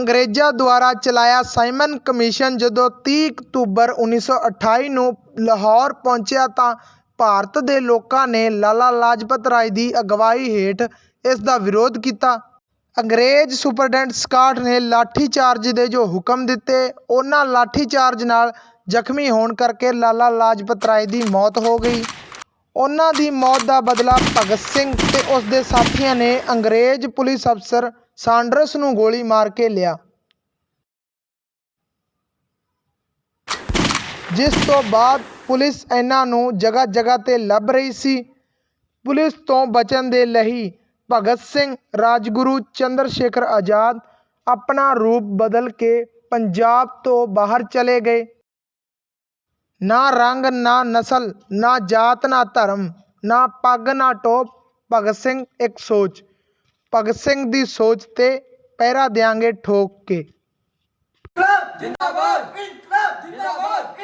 ਅੰਗਰੇਜ਼ਾਂ ਦੁਆਰਾ ਚਲਾਇਆ ਸਾਈਮਨ ਕਮਿਸ਼ਨ ਜਦੋਂ ਤੀਹ ਅਕਤੂਬਰ 1928 ਨੂੰ ਲਾਹੌਰ ਪਹੁੰਚਿਆ ਤਾਂ ਭਾਰਤ ਦੇ ਲੋਕਾਂ ਨੇ ਲਾਲਾ ਲਾਜਪਤ ਰਾਏ ਦੀ ਅਗਵਾਈ ਹੇਠ ਇਸ ਦਾ ਵਿਰੋਧ ਕੀਤਾ। ਅੰਗਰੇਜ਼ ਸੁਪਰਡੈਂਟ ਸਕਾਟ ਨੇ ਲਾਠੀਚਾਰਜ ਦੇ ਜੋ ਹੁਕਮ ਦਿੱਤੇ, ਉਹਨਾਂ ਲਾਠੀਚਾਰਜ ਨਾਲ ਜ਼ਖਮੀ ਹੋਣ ਕਰਕੇ ਲਾਲਾ ਲਾਜਪਤ ਰਾਏ ਦੀ ਮੌਤ ਹੋ ਗਈ। ਉਹਨਾਂ ਦੀ ਮੌਤ ਦਾ ਬਦਲਾ ਭਗਤ ਸਿੰਘ ਤੇ ਉਸ ਦੇ ਸਾਥੀਆਂ ਨੇ ਅੰਗਰੇਜ਼ ਪੁਲਿਸ ਅਫਸਰ ਸਾਂਡਰਸ ਨੂੰ ਗੋਲੀ ਮਾਰ ਕੇ ਲਿਆ। ਜਿਸ ਤੋਂ ਬਾਅਦ ਪੁਲਿਸ ਇਹਨਾਂ ਨੂੰ ਜਗ੍ਹਾ ਜਗ੍ਹਾ ਤੇ ਲੱਭ ਰਹੀ ਸੀ। ਪੁਲਿਸ ਤੋਂ ਬਚਣ ਦੇ ਲਈ ਭਗਤ ਸਿੰਘ, ਰਾਜਗੁਰੂ ਚੰਦਰ ਸ਼ੇਖਰ ਆਜ਼ਾਦ ਆਪਣਾ ਰੂਪ ਬਦਲ ਕੇ ਪੰਜਾਬ ਤੋਂ ਬਾਹਰ ਚਲੇ ਗਏ। ਨਾ ਰੰਗ, ਨਾ ਨਸਲ, ਨਾ ਜਾਤ, ਨਾ ਧਰਮ, ਨਾ ਪੱਗ, ਨਾ ਟੋਪ, ਭਗਤ ਸਿੰਘ ਇੱਕ ਸੋਚ। ਭਗਤ ਸਿੰਘ ਦੀ ਸੋਚ ਤੇ ਪਹਿਰਾ ਦਿਆਂਗੇ ਠੋਕ ਕੇ। ਇਨਕਲਾਬ ਜਿੰਦਾਬਾਦ! ਜਿੰਦਾਬਾਦ!